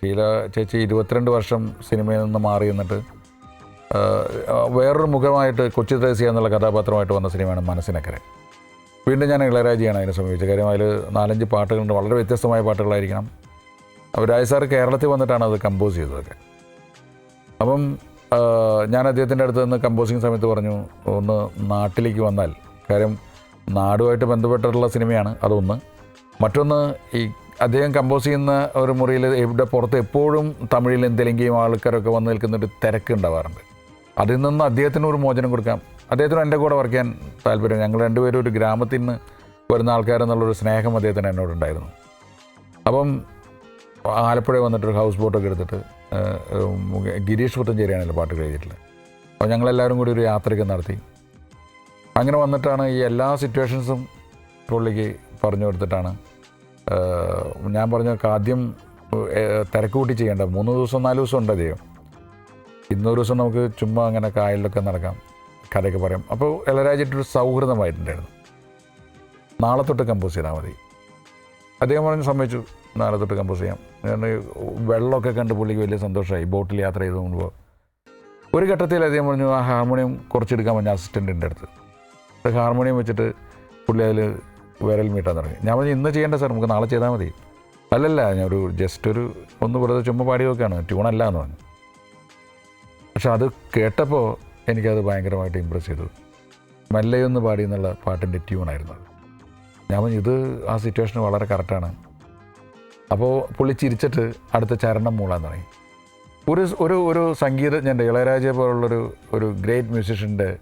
ഷീല ചേച്ചി ഇരുപത്തിരണ്ട് വർഷം സിനിമയിൽ നിന്ന് മാറി നിന്നിട്ട് വേറൊരു മുഖമായിട്ട് കൊച്ചി ത്രേസ്യ എന്നുള്ള കഥാപാത്രമായിട്ട് വന്ന സിനിമയാണ് മനസ്സിനക്കരെ. വീണ്ടും ഞാൻ ഇളയരാജിയാണ് അതിനെ സമീപിച്ചത്. കാര്യം അതിൽ നാലഞ്ച് പാട്ടുകളുണ്ട് വളരെ വ്യത്യസ്തമായ പാട്ടുകളായിരിക്കണം. അപ്പോൾ രാജ് സാർ കേരളത്തിൽ വന്നിട്ടാണ് അത് കമ്പോസ് ചെയ്തതൊക്കെ. അപ്പം ഞാൻ അദ്ദേഹത്തിന്റെ അടുത്ത് നിന്ന് കമ്പോസിങ് സമയത്ത് പറഞ്ഞു ഒന്ന് നാട്ടിലേക്ക് വന്നാൽ കാര്യം നാടുമായിട്ട് ബന്ധപ്പെട്ടിട്ടുള്ള സിനിമയാണ് അതൊന്ന്. മറ്റൊന്ന് ഈ അദ്ദേഹം കമ്പോസ് ചെയ്യുന്ന ഒരു മുറിയിൽ ഇവിടെ പുറത്ത് എപ്പോഴും തമിഴിൽ തെലുങ്കിലും ആൾക്കാരൊക്കെ വന്ന് നിൽക്കുന്നൊരു തിരക്ക് ഉണ്ടാവാറുണ്ട്. അതിൽ നിന്ന് അദ്ദേഹത്തിന് ഒരു മോചനം കൊടുക്കാം അദ്ദേഹത്തിന് എന്റെ കൂടെ വർക്ക് ചെയ്യാൻ താല്പര്യം ഞങ്ങൾ രണ്ടുപേരും ഒരു ഗ്രാമത്തിൽ നിന്ന് വരുന്ന ആൾക്കാരെന്നുള്ളൊരു സ്നേഹം അദ്ദേഹത്തിന് എന്നോടുണ്ടായിരുന്നു അപ്പം ആലപ്പുഴ വന്നിട്ടൊരു ഹൗസ് ബോട്ടൊക്കെ എടുത്തിട്ട് ഗിരീഷ് പുത്തഞ്ചേരിയാണല്ലോ പാട്ട് എഴുതിയിട്ടുള്ളത് അപ്പോൾ ഞങ്ങളെല്ലാവരും കൂടി ഒരു യാത്രയൊക്കെ നടത്തി. അങ്ങനെ വന്നിട്ടാണ് ഈ എല്ലാ സിറ്റുവേഷൻസും പുള്ളിക്ക് പറഞ്ഞു കൊടുത്തിട്ടാണ് ഞാൻ പറഞ്ഞ ആദ്യം തിരക്ക് കൂട്ടി ചെയ്യേണ്ട. മൂന്ന് ദിവസം നാല് ദിവസം ഉണ്ട് ചെയ്യും ഇന്നൊരു ദിവസം നമുക്ക് ചുമ്മാ അങ്ങനെ കായലിലൊക്കെ നടക്കാം. കഥയൊക്കെ പറയാം. അപ്പോൾ ഇളരാജിട്ടൊരു സൗഹൃദമായിട്ടുണ്ടായിരുന്നു. നാളെ തൊട്ട് കമ്പോസ് ചെയ്താൽ മതി. അദ്ദേഹം പറഞ്ഞ് സമ്മതിച്ചു. നാളെ തൊട്ട് കമ്പോസ് ചെയ്യാം. ഞാൻ വെള്ളമൊക്കെ കണ്ട് പുള്ളിക്ക് വലിയ സന്തോഷമായി. ബോട്ടിൽ യാത്ര ചെയ്ത് കൊണ്ടുപോകും ഒരു ഘട്ടത്തിൽ അദ്ദേഹം പറഞ്ഞു ആ ഹാർമോണിയം കുറച്ചെടുക്കാൻ പറഞ്ഞ അസിസ്റ്റന്റിന്റെ അടുത്ത്. ഹാർമോണിയം വെച്ചിട്ട് പുള്ളി അതിൽ വിരൽ മീട്ടാൻ തുടങ്ങി. ഞാൻ പറഞ്ഞു ഇന്ന് ചെയ്യേണ്ട സാർ നമുക്ക് നാളെ ചെയ്താൽ മതി. അല്ലല്ല ഞാൻ ഒരു ജസ്റ്റ് ഒരു ഒന്ന് വെറുതെ ചുമ്മാ പാടി നോക്കുകയാണ് ട്യൂണല്ല എന്ന് പറഞ്ഞു. പക്ഷെ അത് കേട്ടപ്പോൾ എനിക്കത് ഭയങ്കരമായിട്ട് ഇമ്പ്രസ് ചെയ്തു. മെല്ലയൊന്ന് പാടി എന്നുള്ള പാട്ടിന്റെ ട്യൂണായിരുന്നു ഞാൻ പറഞ്ഞു ഇത് ആ സിറ്റുവേഷൻ വളരെ കറക്റ്റാണ് അപ്പോൾ പുള്ളി ചിരിച്ചിട്ട് അടുത്ത ചരണം മൂളാൻ തുടങ്ങി. ഒരു ഒരു ഒരു സംഗീതജ്ഞന്റെ ഇളയരാജയെ പോലുള്ളൊരു ഒരു ഗ്രേറ്റ് മ്യൂസിഷ്യന്റെ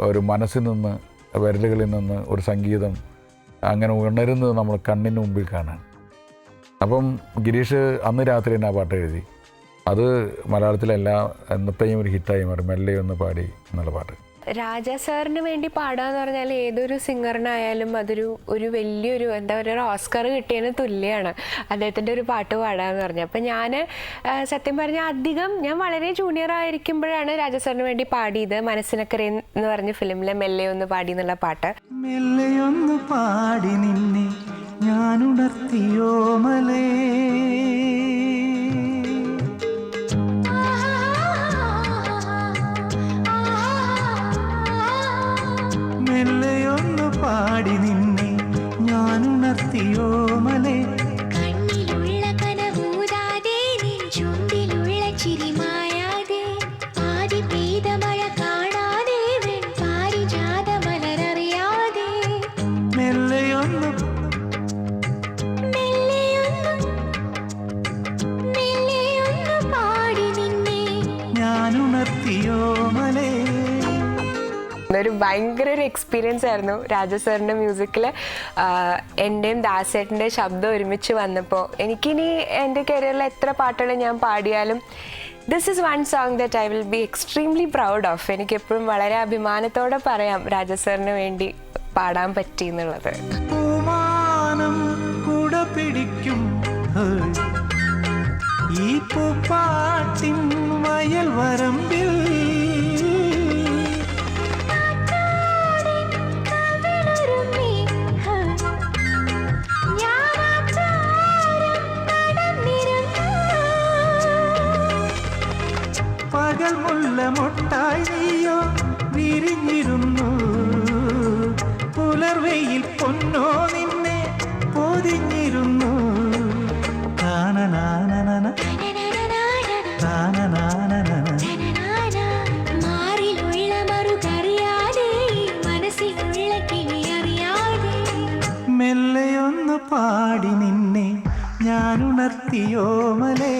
ഒരു മനസ്സിൽ നിന്ന് വിരലുകളിൽ നിന്ന് ഒരു സംഗീതം അങ്ങനെ ഉണരുന്നത് നമ്മൾ കണ്ണിന് മുമ്പിൽ കാണാൻ. അപ്പം ഗിരീഷ് അന്ന് രാത്രി തന്നെ ആ പാട്ട് എഴുതി. അത് മലയാളത്തിലെല്ലാം എന്നത്തെയും ഒരു ഹിറ്റായി മാറി. മെല്ലെ ഒന്ന് പാടി എന്നുള്ള പാട്ട്. രാജ സാറിന് വേണ്ടി പാടാന്ന് പറഞ്ഞാൽ ഏതൊരു സിംഗറിനായാലും അതൊരു ഒരു വലിയൊരു എന്താ പറയുക ഒരു ഓസ്കർ കിട്ടിയതിന് തുല്യമാണ് അദ്ദേഹത്തിന്റെ ഒരു പാട്ട് പാടാന്ന് പറഞ്ഞത് അപ്പം ഞാൻ സത്യം പറഞ്ഞാൽ അധികം ഞാൻ വളരെ ജൂനിയർ ആയിരിക്കുമ്പോഴാണ് രാജ സാറിന് വേണ്ടി പാടിയത്. മനസ്സിനക്കരെ എന്ന് പറഞ്ഞ ഫിലിമിലെ മെല്ലെ ഒന്ന് പാടി എന്നുള്ള പാട്ട്. മെല്ലെയൊന്നു പാടി നിന്നെ ഞാൻ ഉണർത്തിയോ മലേ. പാടി നിന്നെ ഞാൻ ഉണർത്തിയോ കണ്ണിലുള്ള കനവൂതാതെ നിൻ ചുണ്ടിലുള്ള ചിരി മായാതെ ആദി പെയ്ത മഴ കാണാതെ വെൺ പാരിജാത മലരറിയാതെ മെല്ലെയൊന്നു മെല്ലെയൊന്നു മെല്ലെയൊന്നു പാടി നിന്നെ. ഞാനുണർത്തിയോ മലേ? ഒരു ഭയങ്കര ഒരു എക്സ്പീരിയൻസ് ആയിരുന്നു രാജ സാറിന്റെ മ്യൂസിക്കിൽ എന്റെയും ദാസേട്ടന്റെ ശബ്ദം ഒരുമിച്ച് വന്നപ്പോൾ എനിക്കിനി എന്റെ കരിയറിൽ എത്ര പാട്ടുകൾ ഞാൻ പാടിയാലും this is one song that I will be extremely proud of എനിക്ക് എപ്പോഴും വളരെ അഭിമാനത്തോടെ പറയാം രാജ സാറിന് വേണ്ടി പാടാൻ പറ്റി എന്നുള്ളത്. ഈ പൂപ്പാട്ടിൻ വയൽ വരമ്പിൽ പകൽ മുള്ള മുട്ടായി നീയോ? വിരിഞ്ഞിരുന്നു. പുലർവെയിൽ പൊന്നോ നിന്നെ? പൊതിഞ്ഞിരുന്നു. കിളി അറിയാതെ. മെല്ലെയൊന്നു പാടി നിന്നെ ഞാനുണർത്തിയോ മലേ?